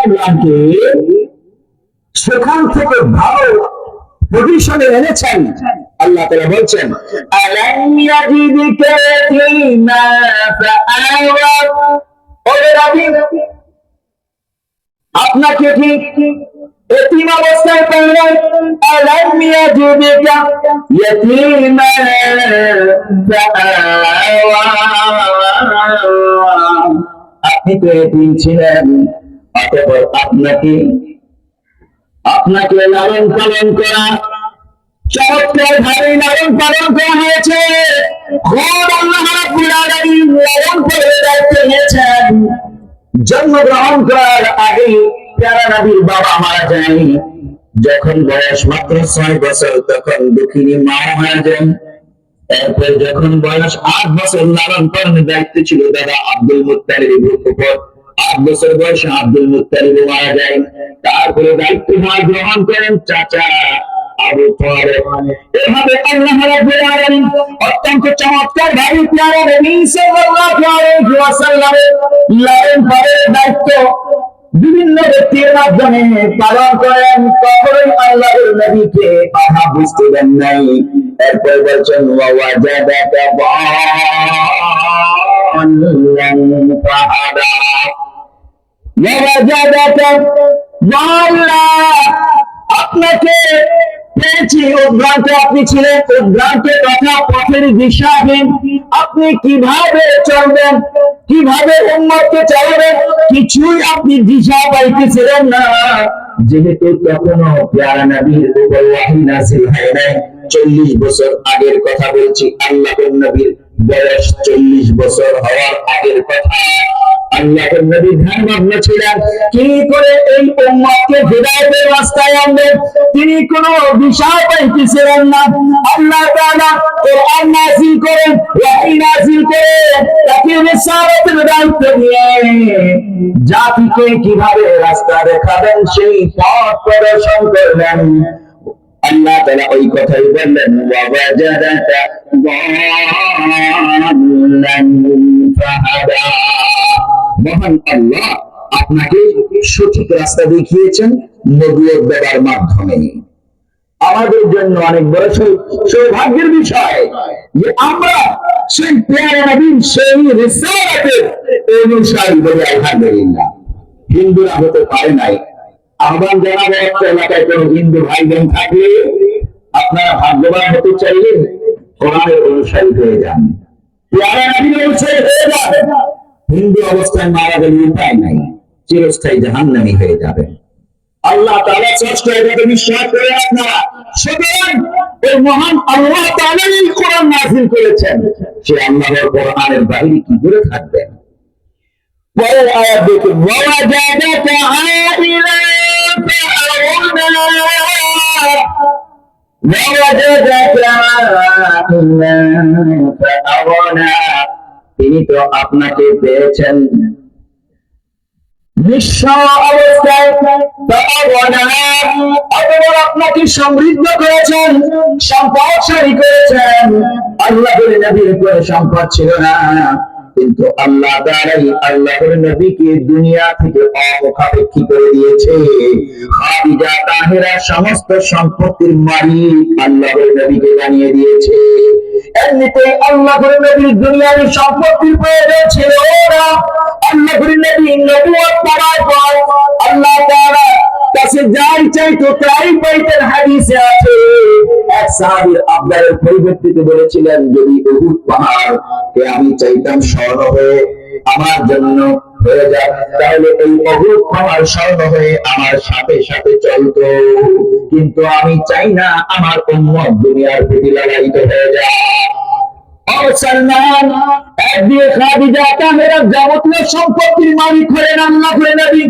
সাল্লামকে সেখান থেকে ভালো পজিশনে এনেছেন। আল্লাহ তাআলা বলছেন আপনাকে ঠিক এতিম অবস্থায় পেলেন আলাম ইয়াজিদকা ইয়াতীমা আপনি তো এতিম ছিলেন। অতঃপর আপনাকে আপনাকে লালন পালন করা জন্মগ্রহণ করার আগে প্যারা নবীর বাবা মারা যখন বয়স মাত্র ছয় বছর, তখন দুঃখিনী মা মারা যান। এরপর যখন বয়স আট বছর, লালন পালনের দায়িত্ব ছিল দাদা আব্দুল মুত্তালিবের উপর। আট বছর বয়সে আব্দুল মুক্তারিব মারা যান। তারপরে দায়িত্বভার গ্রহণ করেন চাচা আবু তালেব। এভাবে আল্লাহ রাব্বুল আলামিন অত্যন্ত চমৎকার ভাবে প্রিয় নবী সাল্লাল্লাহু আলাইহি ওয়াসাল্লামের লাইন পরে দায়িত্ব বিভিন্ন ব্যক্তির মাধ্যমে পালন করেন। কখনোই আল্লাহর নবীকে অভাব বুঝতে দেন নাই। এরপর বলছেন ওয়াজাদাকা বাল্লান ফাহাদা। মেরা জায়গাটা আপনাকে পেয়েছি উদ্ভ্রান্ত। আপনি ছিলেন উদ্ভ্রান্ত তথা পথের দিশাহীন। আপনি কীভাবে চলবেন, কীভাবে উন্মতকে চালাবেন, কিছুই আপনি দিশা পাইতেছিলেন না। যেহেতু তখনও প্যারা নবীর উপর নাসিল হয় নাই, চল্লিশ বছর আগের কথা বলছি আল্লাহ নবীর বয়স চল্লিশ বছর হওয়ার আগের কথা। আল্লাহর নবী ধ্যান মগ্ন ছিলেন কি করে এই উম্মতকে হিদায়াতের রাস্তায় আনবেন তিনি কোনো বিষয় পাইতেছিলেন না। আল্লাহ তাআলা কোরআন নাযিল করেন, ওয়াহী নাযিল তাকে রিসালাতের দায়িত্ব দিয়ে জাতিকে কীভাবে রাস্তা দেখাবেন, সেই পথ প্রদর্শন করলেন আল্লাহ তাআলা ওই কথাই বললেন ওয়াজাদাকা মহান আল্লাহ আপনাকে সঠিক রাস্তা দেখিয়েছেন নবুয়ত দেওয়ার মাধ্যমে। আমাদের জন্য অনেক বড় সৌভাগ্যের বিষয় যে আমরা সেই পেয়ারা সেই রিসালাতের অনুসারী বলে আলহামদুলিল্লাহ। হিন্দুরা হতে পারে নাই। আহ্বান জানাব একটা এলাকায় কোন হিন্দু ভাই বোন থাকলে, আপনারা ভাগ্যবান হতে চাইলে কোরআনের অনুসারী হয়ে যান। পেয়ারা অনুসারী হয়ে যান। হিন্দু অবস্থায় মারা গেলে উপায় নাই, চিরস্থায়ী জাহান্নামী হয়ে যাবে। আল্লাহ তাআলা শ্রেষ্ঠ এটাকে বিশ্বাস করে আপনারা সুতরাং এই মহান আল্লাহ তাআলাই কোরআন নাযিল করেছেন। সে আল্লাহর কোরআনের বাইরে কি করে থাকবেন পরের আয়াত দেখুন ওয়াজাদাকা আইলা ফাআওনা তিনি তো আপনাকে পেয়েছেন। আপনাকে সমৃদ্ধ করেছেন, সম্পদশালী করেছেন। আল্লাহ নবীর উপরে সম্পদ ছিল না। কিন্তু আল্লাহ তাআলাই আল্লাহর নবীকে দুনিয়া থেকে অমুখাপেক্ষী করে দিয়েছে। খাদিজা, তাহেরা সমস্ত সম্পত্তির মালিক আল্লাহর নবীকে বানিয়ে দিয়েছে। এমনিতে আল্লাহর নবীর দুনিয়ার প্রয়োজন ছিল আল্লাহর নবী নবুয়ত পাওয়ার পর আল্লাহ তাআলা কাছে যাই চাইতো তাই পাইতেন হাদিসে আছে। এক সাহাবীর আবদারের পরিবর্তিতে বলেছিলেন, যদি উহুদ পাহাড়, কে আমি চাইতাম স্বর্ণ হয়ে আমার জন্য হয়ে যায় তাহলে এই অহুদ পাহাড় স্বর্ণ হয়ে আমার সাথে সাথে চলতো। কিন্তু আমি চাই না আমার উম্মত দুনিয়ার প্রতি লালায়িত হয়ে যায় ও একদিকে খাদিজা তাহেরা যাবতীয় সম্পত্তির মালিক হলেন আল্লাহ নবী।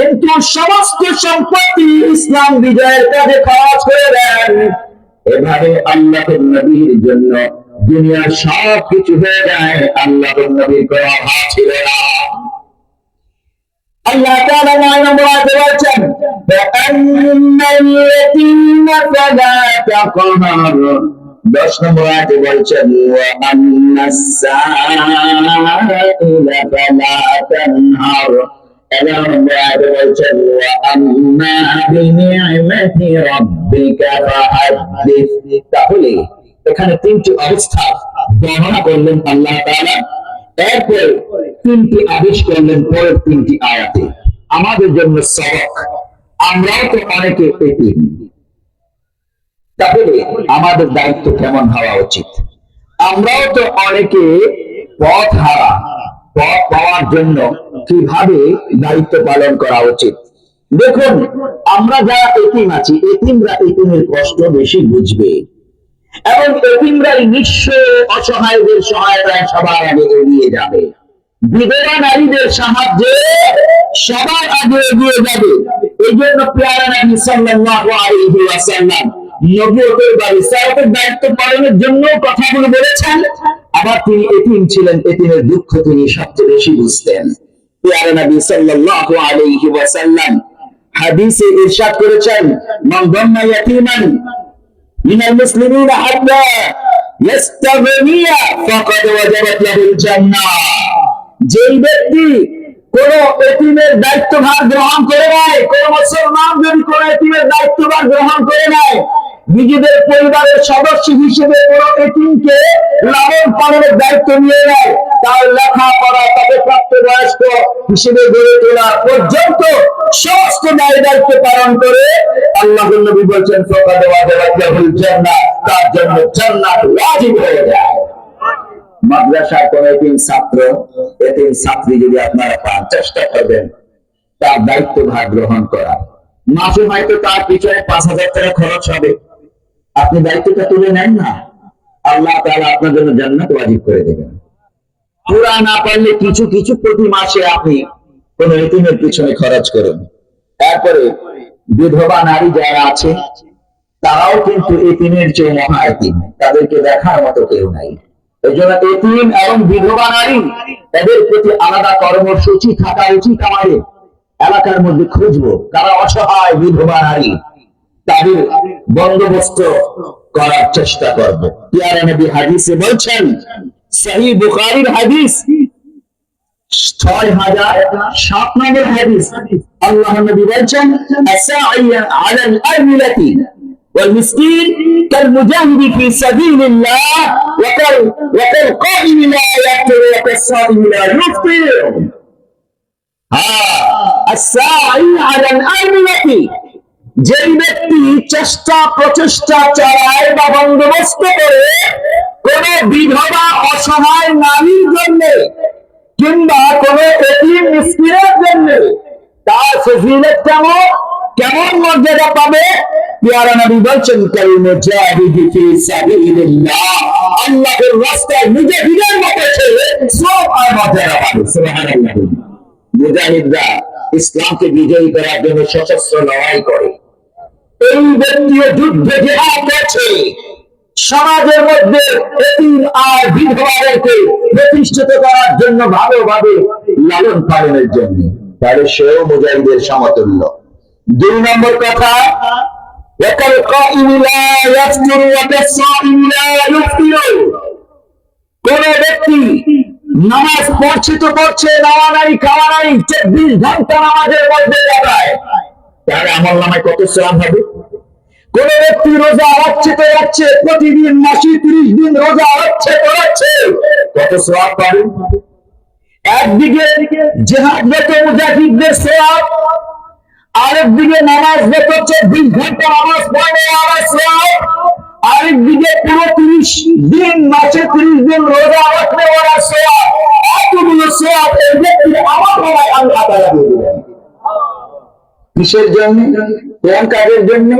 কিন্তু সমস্ত সম্পত্তি ইসলাম বিজয়ের কাজে খরচ করে দেন। এভাবে আল্লাহ নবীর জন্য দুনিয়ার সব কিছু হয়ে যায় আল্লাহ নবীর কোনো অভাব ছিল না। আল্লাহ নম্বর আয়াতে বলেছেন এখানে তিনটি অবস্থা বর্ণনা করলেন আল্লাহ এরপর তিনটি আদেশ করলেন পরের তিনটি আয়াতে। আমাদের জন্য সবক আমরাও তো অনেকে এতিম তাহলে আমাদের দায়িত্ব কেমন হওয়া উচিত? আমরাও তো অনেকে পথ হারা, পথ পাওয়ার জন্য কীভাবে দায়িত্ব পালন করা উচিত? দেখুন, আমরা যারা এতিম আছি, এতিমরা এতিমের কষ্ট বেশি বুঝবে। এবং এতিমরাই নিঃস্ব অসহায়দের সহায়তায় সবার আগে এগিয়ে যাবে। বিধবা নারীদের সাহায্যে সবার আগে এগিয়ে যাবে। এই জন্য পেয়ারা নবী সাল্লাল্লাহু আলাইহি বা রিসালাতের দায়িত্ব পালনের জন্য কথাগুলো বলেছেন। আবার তিনি এতিম ছিলেন, এতিমের দুঃখ তিনি সবচেয়ে বেশি বুঝতেন। পিয়ারা নবী সাল্লাল্লাহু আলাইহি ওয়াসাল্লাম হাদিসে ইরশাদ করেছেন, মান দাম্মা ইয়াতীমান মিনাল মুসলিমিনা হাত্তা ইস্তাগনিয়া ফাকাদ ওয়াজাবাত লাহুল জান্নাহ। যেই ব্যক্তি কোন এতিমের দায়িত্বভার গ্রহণ করে নাই, কোন মুসলমান যদি কোন এতিমের দায়িত্বভার গ্রহণ নিজেদের পরিবারের সদস্য হিসেবে কোন এতিমকে লালন পালনের দায়িত্ব নিয়ে নেয়। তার লেখাপড়া তাকে প্রাপ্তবয়স্ক হিসেবে গড়ে তোলা পর্যন্ত সমস্ত দায় দায়িত্ব পালন করে আল্লাহ নবী বলছেন ফকাদ ওয়াজিবাতুল জান্নাহ তার জন্য জান্নাত ওয়াজিব হয়ে যায়। মাদ্রাসার কোন এতিম ছাত্র, এতিম ছাত্রী যদি আপনারা পান, চেষ্টা করবেন তার দায়িত্ব ভাগ গ্রহণ করা মাসে হয়তো তার পিছনে পাঁচ হাজার টাকা খরচ হবে। আপনি দায়িত্বটা তুলে নেন না, আল্লাহ তাআলা আপনার জন্য জান্নাত ওয়াজিব করে দেবেন। পুরা না পারলে কিছু কিছু প্রতি মাসে আপনি কোন এতিমের পিছনে খরচ করুন। তারপরে বিধবা নারী যারা আছে, তারাও কিন্তু এতিমের চেয়ে মহা এতিম। তাদেরকে দেখার মতো কেউ নাই। এই জন্য এতিম এবং বিধবা নারী, তাদের প্রতি আলাদা কর্মসূচি থাকা উচিত আমাদের। এলাকার মধ্যে খুঁজবো, কারা অসহায় বিধবা নারী তাদের বন্দোবস্ত করার চেষ্টা করবো পিয়ারা নবী হাদিসে বলছেন সহি বুখারীর হাদিস ছয় হাজার সাত নম্বর হাদিস আল্লাহ নবী বলছেন আসাইয়া আলাল আরমিলাতি والمسكين كالمجاهد في سبيل الله وكال وكالقائم لا يفطر وكالصائم لا يفطر ها الساعي على الأرملة যেই ব্যক্তি চেষ্টা, প্রচেষ্টা চালায় বা বন্দোবস্ত করে, কোন বিধবা, অসহায় নারীর জন্য কিংবা কোন মিসকিনের জন্য, তার ফজিলত কেমন? কেমন মর্যাদা পাবে? ইসলামকে বিজয়ী করার জন্য সশস্ত্র লড়াই করে। এই ব্যক্তিও যুদ্ধে সমাজের মধ্যে এতিম আর বিধবাদেরকে প্রতিষ্ঠিত করার জন্য ভালোভাবে লালন পালনের জন্য। তাহলে সেও মুজাহিদের সমতুল্য। দুই নম্বর কথা কোন ব্যক্তি নামাজ পড়ছে তো পড়ছে, নামা নাই, খাওয়া নাই, চব্বিশ ঘণ্টা নামাজের মধ্যে তার আমার নামায় কত শ্রাম হবে? কোন ব্যক্তি রোজা রাখছে তো রাখছে, প্রতিদিন মাসে তিরিশ দিন রোজা রাখছে তো রাখছে কত শ্রাম পাবে একদিকে জেহাদরত মুজাহিদদের শ্রাম আরেকদিকে নামাজ বেত চব্বিশ ঘণ্টা নামাজ পড়ে আমার শ্রাম আরেকদিকে পুরো তিরিশ দিন, মাসে তিরিশ দিন রোজা রাখলে ওরা সোয়াব এতগুলো সোয়াব এই ব্যক্তির আমার বেলায় আল্লাহ তারা দিয়ে দিলেন কিসের জন্য? কোন কাজের জন্য?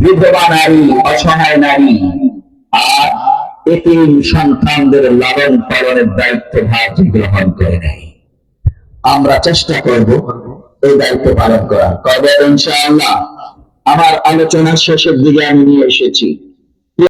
বিধবা নারী, অসহায় নারী, আর এতে সন্তানদের লালন পালনের দায়িত্ব ভার গ্রহণ করে নেয় আমরা চেষ্টা করব এই দায়িত্ব পালন করার। কবে ইনশাআল্লাহ? আমার আলোচনার শেষের দিকে আমি নিয়ে এসেছি।